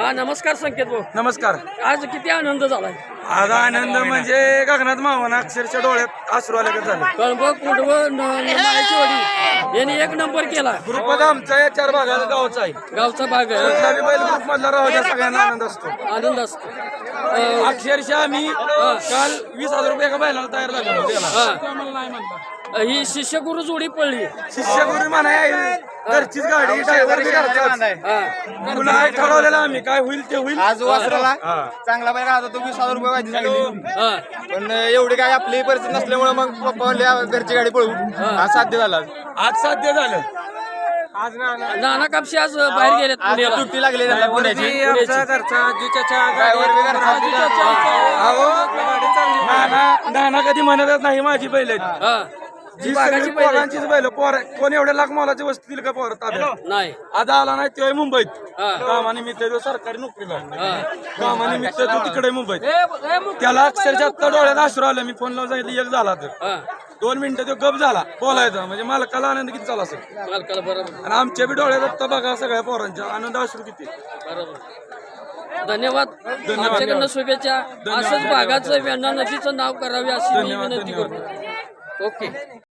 हा नमस्कार संकेत भाऊ. नमस्कार. आज किती आनंद झालाय. आज आनंद म्हणजे गगनात मावना अक्षरशः डोळ्यात आसरू आल्यागत झालं? कळंब कुंडव यांनी एक नंबर केला. ग्रुपमध्ये आमचा या चार भागाचा गावचा आहे. गावचा भाग आहे. कुठला बी बैल ग्रुप मधला राहू सगळ्यांना आनंद असतो. आनंद असतो. अं, अक्षरशः आम्ही काल वीस हजार रुपये एका बैलाला तयार झालो त्याला हा. ही शिष्यगुरु जोडी पडली. शिष्यगुरी म्हणाय घरचीच गाडी बी घरचाच हा. ठरवलेलं आम्ही. काय होईल ते होईल. आज वासराला हा. चांगला बैल आता तो वीस हजार रुपये वाजी सांगितली हा. पण एवढी काय आपली परिस्थिती नसल्यामुळे मग पप्पा म्हणले घरची गाडी पळवू. हा. साध्य झाला आज. साध्य झालं. आज ना नाना कापशी आज बाहेर गेलेत आज पुण्याला. सुट्टी लागली त्यांना पुण्याची. आमचा घरचा ड्रायव्हर बी घरचा. अहो नाना नाना कधी म्हणतच नाही माझी बैल आहेत. हा. जी सगळी. पोरांचीच बैल पोर कोण एवढ्या लाख मोलाची वस्तू दिली का पोर? ताब्यात नाही. आज आला नाही तो मुंबईत. हा. कामानिमित्त तो सरकारी नोकरीला कामानिमित्त तो तिकडे मुंबईत. त्याला अक्षरशः आत्ता डोळ्यात आश्रू आलं. मी फोन लावून सांगितलं एक झाला तर. दोन मिनिटं तो गप झाला. बोलायचा. म्हणजे मालकाला आनंद किती झाला असेल? मालकाला बरोबर. आणि आमच्या बी डोळ्यात आत्ता बघा सगळ्या पोरांच्या आनंद अश्रू किती बरोबर. धन्यवाद. आमच्याकडनं शुभेच्छा. असंच भागाचं वेण्णा नदीचं नाव करावे अशी मी विनंती. करतो. ओके.